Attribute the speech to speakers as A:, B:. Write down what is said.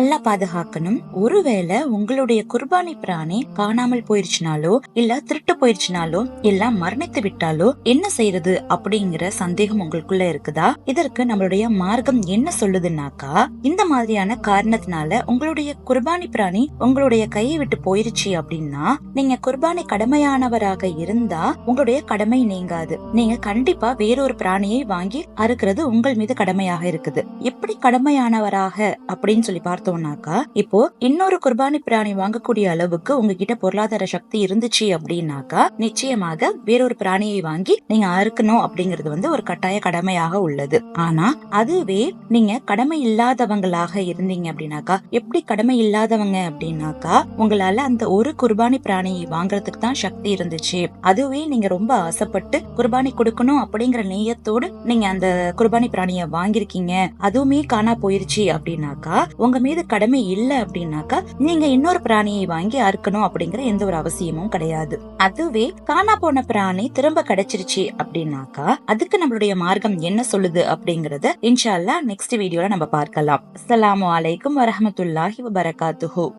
A: அல்லாஹ் பாதுகாக்கணும். ஒருவேளை உங்களுடைய குர்பானி பிராணி காணாமல் போயிருச்சுனாலோ இல்ல திருட்டு போயிருச்சுனாலோ இல்ல மரணித்து விட்டாலோ என்ன செய்யறது அப்படிங்கிற சந்தேகம் உங்களுக்குள்ள இருக்குதா? இதற்கு நம்மளுடைய மார்க்கம் என்ன சொல்லுதுன்னாக்கா இந்த மாதிரியான காரணத்தினால உங்களுடைய குர்பானி பிராணி உங்களுடைய கையை விட்டு போயிருச்சு அப்படின்னா நீங்க குர்பானி கடமையானவராக இருந்தா உங்களுடைய கடமை நீங்காது. நீங்க கண்டிப்பா வேறொரு பிராணியை வாங்கி அறுக்கிறது உங்கள் மீது கடமையாக இருக்குது. எப்படி கடமையானவராக அப்படின்னு சொல்லி பார்த்தோம் பார்த்தோம்னாக்கா இப்போ இன்னொரு குர்பானி பிராணி வாங்கக்கூடிய அளவுக்கு உங்ககிட்ட பொருளாதார சக்தி இருந்துச்சு அப்படின்னாக்கா நிச்சயமாக வேறொரு பிராணியை வாங்கி நீங்க அறுக்கணும் அப்படிங்கிறது வந்து ஒரு கட்டாய கடமையாக உள்ளது. ஆனா அதுவே நீங்க கடமை இல்லாதவங்களாக இருந்தீங்க அப்படின்னாக்கா எப்படி கடமை இல்லாதவங்க அப்படின்னாக்கா உங்களால அந்த ஒரு குர்பானி பிராணியை வாங்குறதுக்கு தான் சக்தி இருந்துச்சு. அதுவே நீங்க ரொம்ப ஆசைப்பட்டு குர்பானி கொடுக்கணும் அப்படிங்கிற நேயத்தோடு நீங்க அந்த குர்பானி பிராணியை வாங்கிருக்கீங்க அதுவுமே காணா போயிருச்சு அப்படின்னாக்கா உங்க மீது கடமை இல்ல அப்படின்னாக்கா நீங்க இன்னொரு பிராணியை வாங்கி அறுக்கணும் அப்படிங்கிற எந்த ஒரு அவசியமும் கிடையாது. அதுவே காணா போன பிராணி திரும்ப கிடைச்சிருச்சு அப்படின்னாக்கா அதுக்கு நம்மளுடைய மார்க்கம் என்ன சொல்லுது அப்படிங்கறத இன்ஷா அல்லாஹ் நெக்ஸ்ட் வீடியோல நம்ம பார்க்கலாம். அஸ்லாம் அலைக்கும் வரமத்துல்லாஹி வரகாத்துஹூ